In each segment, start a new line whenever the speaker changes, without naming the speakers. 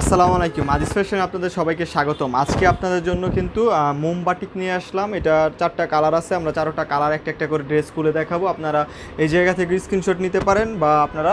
আসসালামু আলাইকুম। আজিজ ফ্যাশনে আপনাদের সবাইকে স্বাগতম। আজকে আপনাদের জন্য কিন্তু মোমবাটিক নিয়ে আসলাম। এটা চারটা কালার আছে। আমরা চারোটা কালার একটা একটা করে ড্রেস খুলে দেখাবো। আপনারা এই জায়গা থেকে স্ক্রিনশট নিতে পারেন বা আপনারা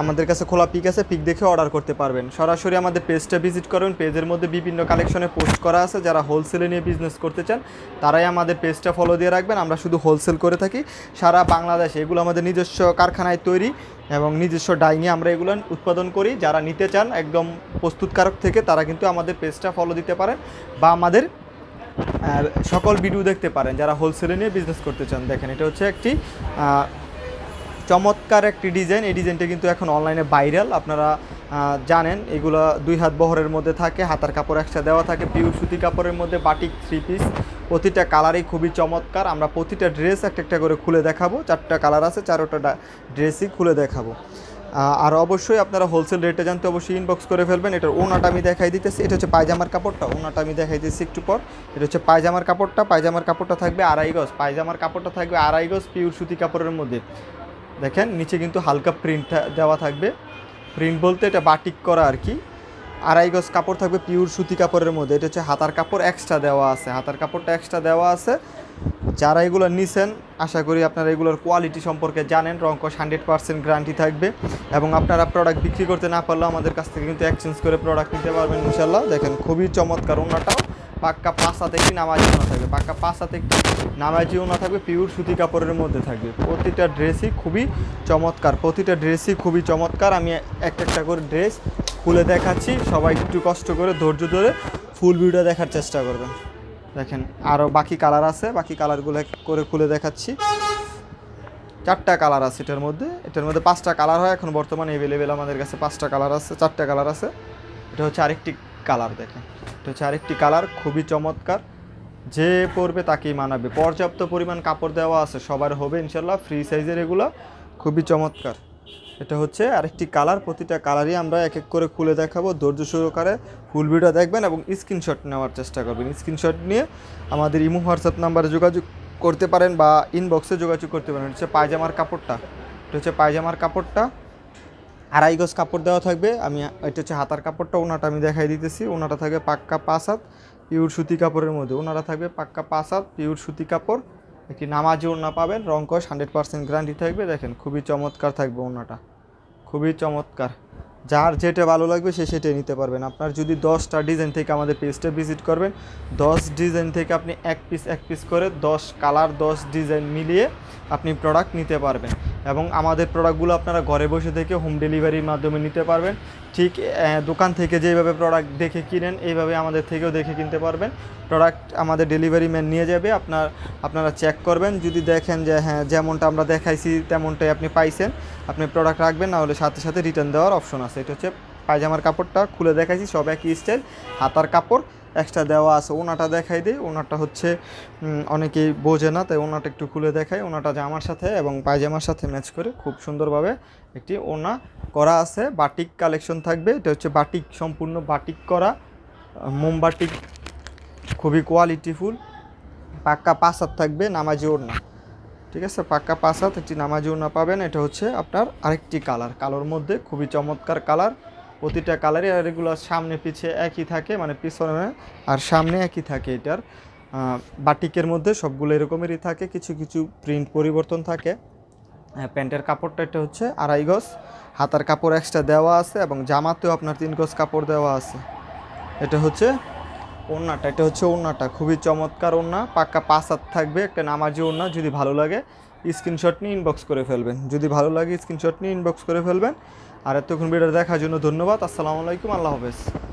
আমাদের কাছে খোলা পিক আছে পিক দেখে অর্ডার করতে পারবেন। সরাসরি আমাদের পেজটা ভিজিট করবেন পেজের মধ্যে বিভিন্ন কালেকশনে পোস্ট করা আছে। যারা হোলসেলে নিয়ে বিজনেস করতে চান, তারাই আমাদের পেজটা ফলো দিয়ে রাখবেন। আমরা শুধু হোলসেল করে থাকি। সারা বাংলাদেশে, এগুলো আমাদের নিজস্ব কারখানায় তৈরি এবং নিজস্ব ডাইংয়ে আমরা এগুলো উৎপাদন করি। যারা নিতে চান, একদম প্রস্তুতকারক থেকে তারা কিন্তু আমাদের পেজটা ফলো দিতে পারেন বা আমাদের সকল ভিডিও দেখতে পারেন যারা হোলসেলে নিয়ে বিজনেস করতে চান। দেখেন, এটা হচ্ছে একটি চমৎকার একটি ডিজাইন এই ডিজাইনটা কিন্তু এখন অনলাইনে ভাইরাল আপনারা জানেন, এগুলো দুই হাত বহরের মধ্যে থাকে, হাতার কাপড় একটা দেওয়া থাকে পিওর সুতি কাপড়ের মধ্যে বাটিক থ্রি পিস প্রতিটা কালারই খুবই চমৎকার। আমরা প্রতিটা ড্রেস একটা একটা করে খুলে দেখাবো। চারটা কালার আছে, চারোটা ড্রেসই খুলে দেখাবো। আর অবশ্যই আপনারা হোলসেল রেটে জানতে অবশ্যই ইনবক্স করে ফেলবেন। এটার ওনাটা আমি দেখাই দিতেছি। এটা হচ্ছে পায়জামার কাপড়টা। ওনাটা আমি দেখাই দিচ্ছি একটু পর। এটা হচ্ছে পায়জামার কাপড়টা। পায়জামার কাপড়টা থাকবে আড়াই গজ। পায়জামার কাপড়টা থাকবে আড়াই গজ পিওর সুতি কাপড়ের মধ্যে। দেখেন, নিচে কিন্তু হালকা প্রিন্ট দেওয়া থাকবে। প্রিন্ট বলতে এটা বাটিক করা আর কি। আড়াই গজ কাপড় থাকবে পিওর সুতি কাপড়ের মধ্যে। এটা হচ্ছে হাতার কাপড় এক্সট্রা দেওয়া আছে। হাতার কাপড়টা এক্সট্রা দেওয়া আছে। যারা এগুলো নিছেন, আশা করি আপনারা এগুলোর কোয়ালিটি সম্পর্কে জানেন। রঙ্কশ হান্ড্রেড পার্সেন্ট গ্যারান্টি থাকবে। এবং আপনারা প্রোডাক্ট বিক্রি করতে না পারলেও আমাদের কাছ থেকে কিন্তু এক্সচেঞ্জ করে প্রোডাক্ট নিতে পারবেন ইনশাল্লাহ দেখেন, খুবই চমৎকার ওনাটাও পাক্কা পাঁচ হাতে একটি ওনা থাকবে। পাক্কা পাঁচ হাতে একটি ওনা থাকবে পিওর সুতি কাপড়ের মধ্যে থাকবে। প্রতিটা ড্রেসই খুবই চমৎকার, প্রতিটা ড্রেসই খুবই চমৎকার। আমি একটা একটা করে ড্রেস খুলে দেখাচ্ছি। সবাই একটু কষ্ট করে, ধৈর্য ধরে ফুল ভিডিও দেখার চেষ্টা করবেন। দেখেন আরও বাকি কালার আছে, বাকি কালারগুলো করে খুলে দেখাচ্ছি। চারটা কালার আছে এটার মধ্যে। এটার মধ্যে পাঁচটা কালার হয়, এখন বর্তমানে অ্যাভেলেবেল আমাদের কাছে পাঁচটা কালার আছে, চারটা কালার আছে। এটা হচ্ছে আরেকটি কালার দেখেন। এটা হচ্ছে আরেকটি কালার, খুবই চমৎকার। যে পরবে তাকেই মানাবে। পর্যাপ্ত পরিমাণ কাপড় দেওয়া আছে, সবার হবে ইনশাল্লাহ ফ্রি সাইজের এগুলো, খুবই চমৎকার। এটা হচ্ছে আরেকটি কালার, প্রতিটা কালারই আমরা এক এক করে খুলে দেখাবো। ধৈর্য সহকারে ফুল ভিডিও দেখবেন এবং স্ক্রিনশট নেওয়ার চেষ্টা করবেন। স্ক্রিনশট নিয়ে আমাদের ইমো হোয়াটসঅ্যাপ নাম্বারে যোগাযোগ করতে পারেন বা ইনবক্সে যোগাযোগ করতে পারেন। হচ্ছে পায়জামার কাপড়টা। এটা হচ্ছে পায়জামার কাপড়টা। আড়াই গজ কাপড় দেওয়া থাকবে। আমি, এটা হচ্ছে হাতার কাপড়টা, ওনাটা আমি দেখাই দিতেছি। ওনাটা থাকবে পাক্কা পাঁচ হাত পিওর সুতি কাপড়ের মধ্যে। ওনারা থাকবে পাক্কা পাঁচ হাত পিওর সুতি কাপড়। একটি নামাজি ওনা পাবেন রঙ্কশ হান্ড্রেড পার্সেন্ট গ্যারান্টি থাকবে। দেখেন, খুবই চমৎকার থাকবে ওনাটা খুবই চমৎকার। যার যেটা ভালো লাগবে, সে সেটাই নিতে পারবেন। আপনার যদি দশটা ডিজাইন থেকে আমাদের পেজটা ভিজিট করবেন, দশ ডিজাইন থেকে আপনি এক পিস এক পিস করে দশ কালার দশ ডিজাইন মিলিয়ে আপনি প্রোডাক্ট নিতে পারবেন। এবং আমাদের প্রোডাক্টগুলো আপনারা ঘরে বসে থেকে হোম ডেলিভারির মাধ্যমে নিতে পারবেন। ঠিক দোকান থেকে যেভাবে প্রোডাক্ট দেখে কিনেন, এইভাবে আমাদের থেকেও দেখে কিনতে পারবেন। প্রোডাক্ট আমাদের ডেলিভারি ম্যান নিয়ে যাবে, আপনার, আপনারা চেক করবেন। যদি দেখেন যে হ্যাঁ যেমনটা আমরা দেখাইছি, তেমনটাই আপনি পাইছেন, আপনি প্রোডাক্ট রাখবেন না হলে সাথে সাথে রিটার্ন দেওয়ার অপশন আছে। এটা হচ্ছে পায়জামার কাপড়টা খুলে দেখাইছি, সব একই স্টাইল হাতার কাপড়। এক্সট্রা দেওয়া আছে, ওনাটা দেখাই দিই। ওনাটা হচ্ছে অনেকেই বোঝে না, তাই ওনাটা একটু খুলে দেখাই। ওনাটা জামার সাথে এবং পায়জামার সাথে ম্যাচ করে খুব সুন্দরভাবে একটি ওনা করা আছে। বাটিক কালেকশন থাকবে। এটা হচ্ছে বাটিক, সম্পূর্ণ বাটিক করা। মোমবাটিক খুবই কোয়ালিটিফুল। পাক্কা হাত থাকবে, নামাজি ওড়না। ঠিক আছে? পাক্কা হাত একটি নামাজি ওড়না পাবেন। এটা হচ্ছে আপনার আরেকটি কালার। কালোর মধ্যে খুবই চমৎকার কালার। প্রতিটা কালারই আর এগুলো সামনে পিছে একই থাকে মানে পিছনে আর সামনে একই থাকে এটার। বাটিকের মধ্যে সবগুলো এরকমেরই থাকে, কিছু কিছু প্রিন্ট পরিবর্তন থাকে। প্যান্টের কাপড়টা এটা হচ্ছে আড়াই গজ। হাতার কাপড় এক্সট্রা দেওয়া আছে এবং জামাতেও আপনার তিন গজ কাপড় দেওয়া আছে। এটা হচ্ছে ওড়নাটা, এটা হচ্ছে ওড়নাটা, খুবই চমৎকার ওড়না। পাক্কা পাঁচ হাত থাকবে, একটা নামাজি ওড়না, যদি ভালো লাগে। স্ক্রিনশট নিয়ে ইনবক্স করে ফেলবেন। যদি ভালো লাগে, স্ক্রিনশট নিয়ে ইনবক্স করে ফেলবেন। আর এতক্ষণ ভিডিও দেখার জন্য ধন্যবাদ। আসসালামু আলাইকুম, আল্লাহ হাফেজ।